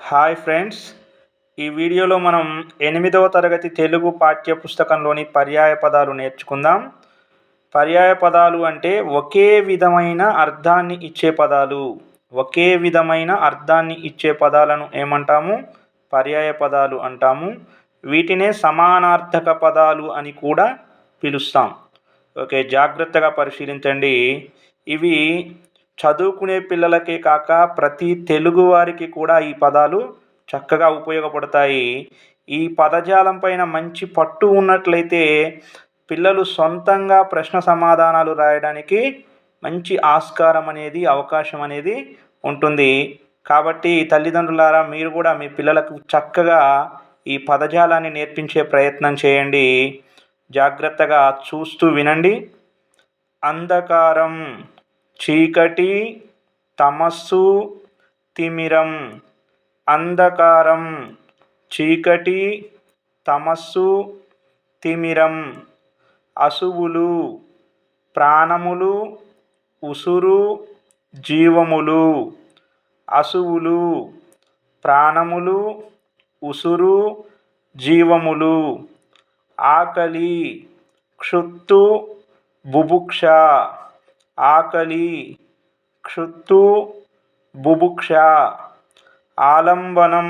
Hi friends. ఈ వీడియోలో మనం ఎనిమిదవ తరగతి తెలుగు పాఠ్య పుస్తకంలోని పర్యాయ పదాలు నేర్చుకుందాం. పర్యాయ పదాలు అంటే ఒకే విధమైన అర్థాన్ని ఇచ్చే పదాలు. ఒకే విధమైన అర్థాన్ని ఇచ్చే పదాలను ఏమంటాము? పర్యాయ పదాలు అంటాము. వీటినే సమానార్థక పదాలు అని కూడా పిలుస్తాం. ఓకే జాగ్రత్తగా పరిశీలించండి. ఇవి చదువుకునే పిల్లలకే కాక ప్రతి తెలుగు వారికి కూడా ఈ పదాలు చక్కగా ఉపయోగపడతాయి. ఈ పదజాలం పైన మంచి పట్టు ఉన్నట్లయితే పిల్లలు సొంతంగా ప్రశ్న సమాధానాలు రాయడానికి మంచి ఆస్కారం అనేది అవకాశం అనేది ఉంటుంది. కాబట్టి తల్లిదండ్రులారా మీరు కూడా మీ పిల్లలకు చక్కగా ఈ పదజాలాన్ని నేర్పించే ప్రయత్నం చేయండి. జాగ్రత్తగా చూస్తూ వినండి. అంధకారం. చీకటి తమస్సు తిమిరం అంధకారం చీకటి తమస్సు తిమిరం అసువులు ప్రాణములు ఉసురు జీవములు అసువులు ప్రాణములు ఉసురు జీవములు ఆకలి క్షుత్తు బుభుక్ష. ఆకలి క్షుత్తు బుభుక్ష ఆలంబనం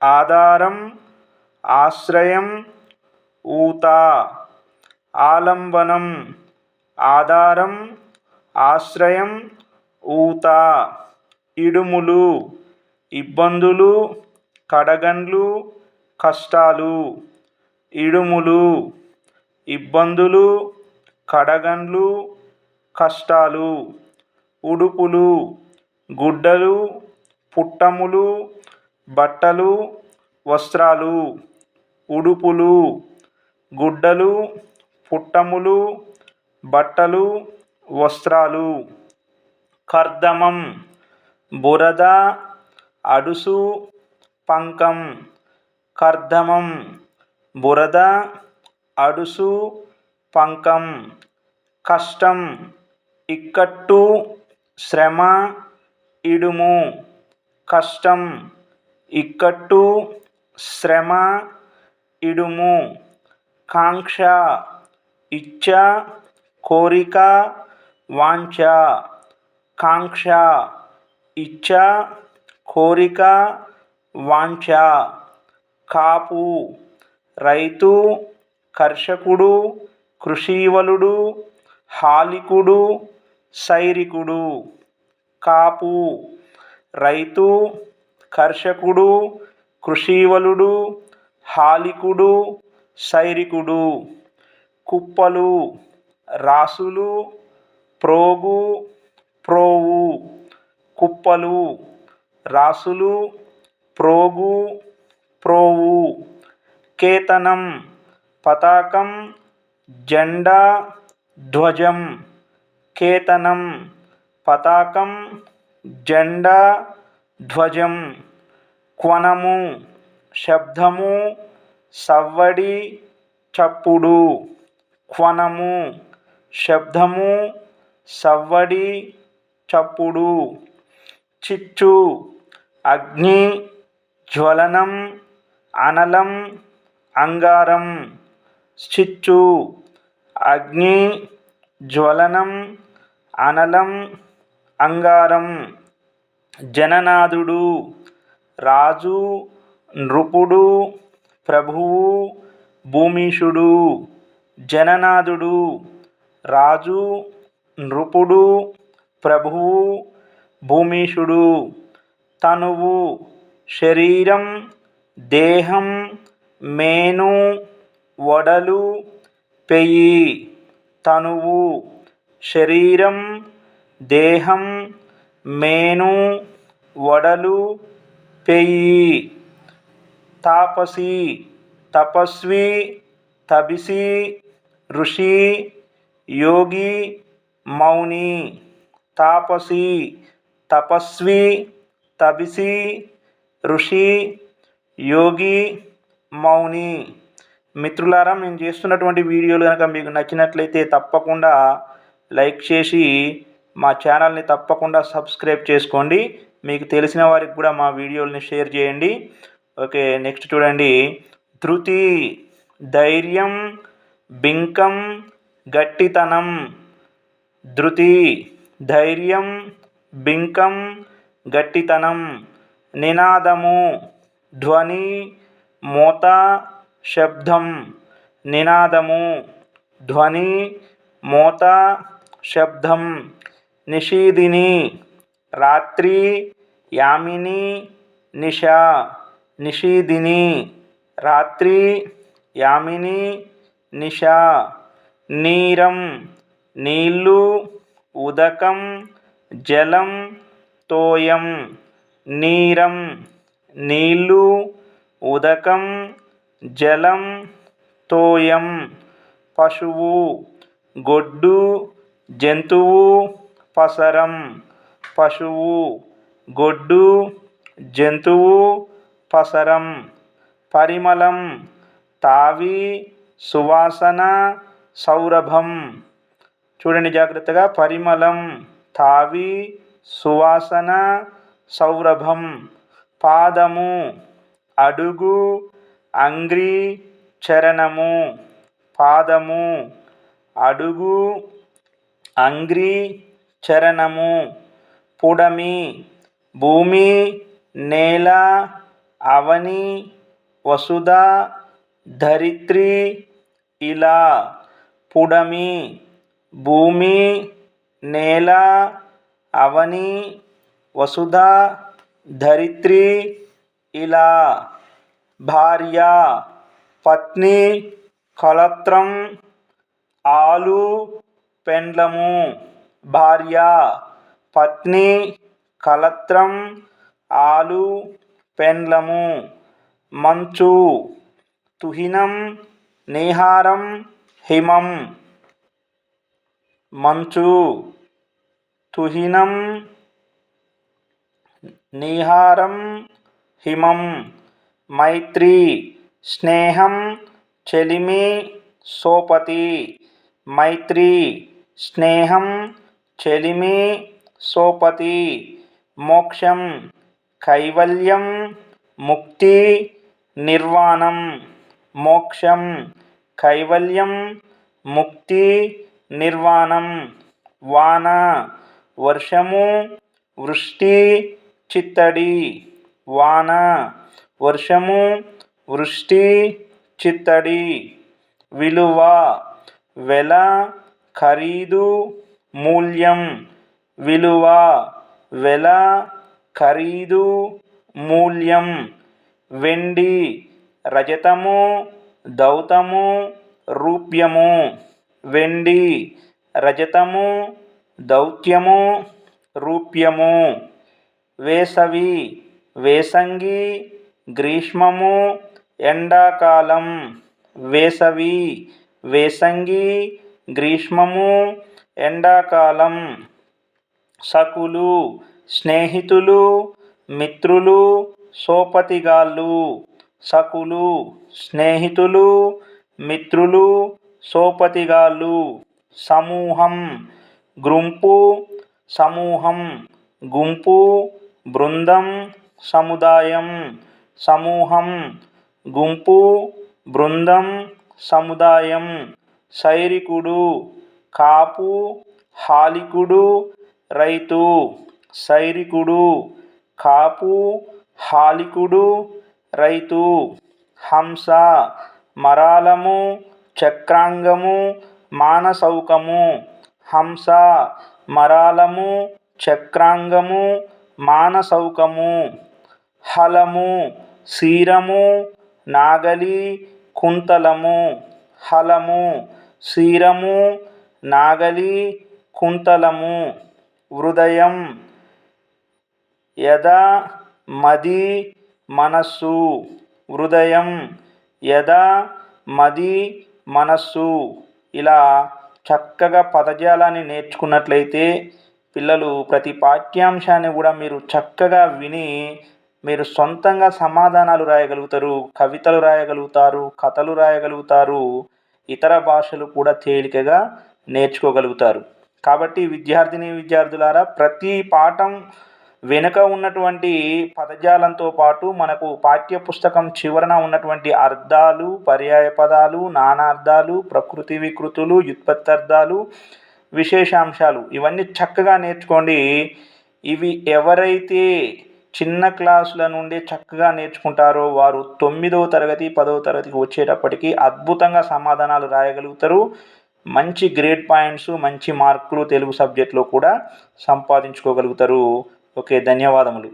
ఆధారం ఆశ్రయం ఊత ఆలంబనం ఆధారం ఆశ్రయం ఊత ఇడుములు ఇబ్బందులు కడగండ్లు కష్టాలు ఇడుములు ఇబ్బందులు కడగండ్లు కష్టాలు ఉడుపులు గుడ్డలు పుట్టములు బట్టలు వస్త్రాలు ఉడుపులు గుడ్డలు పుట్టములు బట్టలు వస్త్రాలు. కర్దమం బురద అడుసు పంకం. కర్దమం బురద అడుసు పంకం. కష్టం ఇక్కట్టు శ్రమ ఇడుము కష్టం ఇక్కట్టు శ్రమ ఇడుము కాంక్ష ఇచ్చ కోరిక వాంఛ కాంక్ష ఇచ్చ కోరిక వాంఛ కాపు రైతు కర్షకుడు కృషీవలుడు హాలికుడు సైరికుడు కాపు రైతు కర్షకుడు కృషీవలుడు హాలికుడు సైరికుడు కుప్పలు రాసులు ప్రోగు ప్రోవు కుప్పలు రాసులు ప్రోగు ప్రోవు కేతనం పతాకం జెండా ధ్వజం. కేతనం పతాకం జెండా ధ్వజం క్వనము శబ్దము సవ్వడి చప్పుడు క్వనము శబ్దము సవ్వడి చప్పుడు చిచ్చు అగ్ని జ్వలనం అనలం అంగారం చిచ్చు అగ్ని జ్వలనం అనలం అంగారం జననాథుడు రాజు నృపుడు ప్రభువు భూమీషుడు జననాథుడు రాజు నృపుడు ప్రభువు భూమీషుడు తనువు శరీరం దేహం మేను వడలు పెయి తనువు శరీరం దేహం మేను వడలు పెయి తాపసి తపస్వి తబిసి ఋషి యోగి మౌని తాపసి తపస్వి తబిసి ఋషి యోగి మౌని. మిత్రులారా మేము చేస్తున్నటువంటి వీడియోలు కనుక మీకు నచ్చినట్లయితే తప్పకుండా లైక్ చేసి మా ఛానల్ని తప్పకుండా సబ్స్క్రైబ్ చేసుకోండి. మీకు తెలిసిన వారికి కూడా మా వీడియోలని షేర్ చేయండి. ఓకే నెక్స్ట్ చూడండి. ధృతి ధైర్యం బింకం గట్టితనం. ధృతి ధైర్యం బింకం గట్టితనం. నినాదము ధ్వని మోత శబ్దం. నినాదము ధ్వని మోత శబ్దం నిషీదిని రాత్రి యామిని నిష నిషీదిని రాత్రి యామిని నిష నీరం నీళ్ళు ఉదకం జలం తోయం నీరం నీళ్ళు ఉదకం జలం తోయం పశువు గొడ్డు జంతువు పసరం పశువు గొడ్డు జంతువు పసరం పరిమళం తావి సువాసన సౌరభం. చూడండి జాగ్రత్తగా. పరిమళం తావి సువాసన సౌరభం. పాదము అడుగు అంగ్రి చరణము. పాదము అడుగు అంగ్రి చరణము పుడమి భూమి నేల అవని వసుధ ధరిత్రి ఇలా పుడమి భూమి నేల అవని వసుధ ధరిత్రి ఇలా భార్య పత్ని కలత్రం ఆలు పెండ్లము. భార్య పత్ని కలత్రం ఆలు పెండ్లము. మంచు తుహినం నేహారం హిమం. మంచు తుహినం నీహారం హిమం. మైత్రి స్నేహం చెలిమి సోపతి. మైత్రి స్నేహం చెలిమి సోపతి మోక్షం కైవల్యం ముక్తి నిర్వాణం మోక్షం కైవల్యం ముక్తి నిర్వాణం వాన వర్షము వృష్టి చిత్తడి వాన వర్షము వృష్టి చిత్తడి విలువ వెల ఖరీదు మూల్యం విలువ వెల ఖరీదు మూల్యం వెండి రజతము దౌతము రూప్యము. వెండి రజతము దౌత్యము రూప్యము. వేసవి వేసంగి గ్రీష్మము ఎండాకాలం. వేసవి వేసంగి గ్రీష్మము ఎండాకాలం సకులు స్నేహితులు మిత్రులు సోపతిగాళ్ళు సకులు స్నేహితులు మిత్రులు సోపతిగాళ్ళు సమూహం గుంపు సమూహం గుంపు బృందం సముదాయం సమూహం గుంపు బృందం సముదాయం సైరికుడు కాపు హాలికుడు రైతు సైరికుడు కాపు హాలికుడు రైతు హంస మరాలము చక్రాంగము మానసౌకము హంస మరాలము చక్రాంగము మానసౌకము హలము శీరము నాగలి కుంతలము హలము శీరము నాగలి కుంతలము హృదయం యద మది మనస్సు హృదయం యద మది మనస్సు. ఇలా చక్కగా పదజాలాన్ని నేర్చుకున్నట్లయితే పిల్లలు ప్రతి పాఠ్యాంశాన్ని కూడా మీరు చక్కగా విని మీరు సొంతంగా సమాధానాలు రాయగలుగుతారు కవితలు రాయగలుగుతారు కథలు రాయగలుగుతారు. ఇతర భాషలు కూడా తేలికగా నేర్చుకోగలుగుతారు. కాబట్టి విద్యార్థిని విద్యార్థులారా ప్రతి పాఠం వెనుక ఉన్నటువంటి పదజాలంతో పాటు మనకు పాఠ్య పుస్తకం చివరన ఉన్నటువంటి అర్థాలు పర్యాయ పదాలు నానార్థాలు ప్రకృతి వికృతులు వ్యుత్పత్తర్థాలు విశేషాంశాలు ఇవన్నీ చక్కగా నేర్చుకోండి. ఇవి ఎవరైతే చిన్న క్లాసుల నుండి చక్కగా నేర్చుకుంటారో వారు తొమ్మిదవ తరగతి పదవ తరగతికి వచ్చేటప్పటికి అద్భుతంగా సమాధానాలు రాయగలుగుతారు. మంచి గ్రేడ్ పాయింట్స్ మంచి మార్కులు తెలుగు సబ్జెక్టులో కూడా సంపాదించుకోగలుగుతారు. ఓకే ధన్యవాదములు.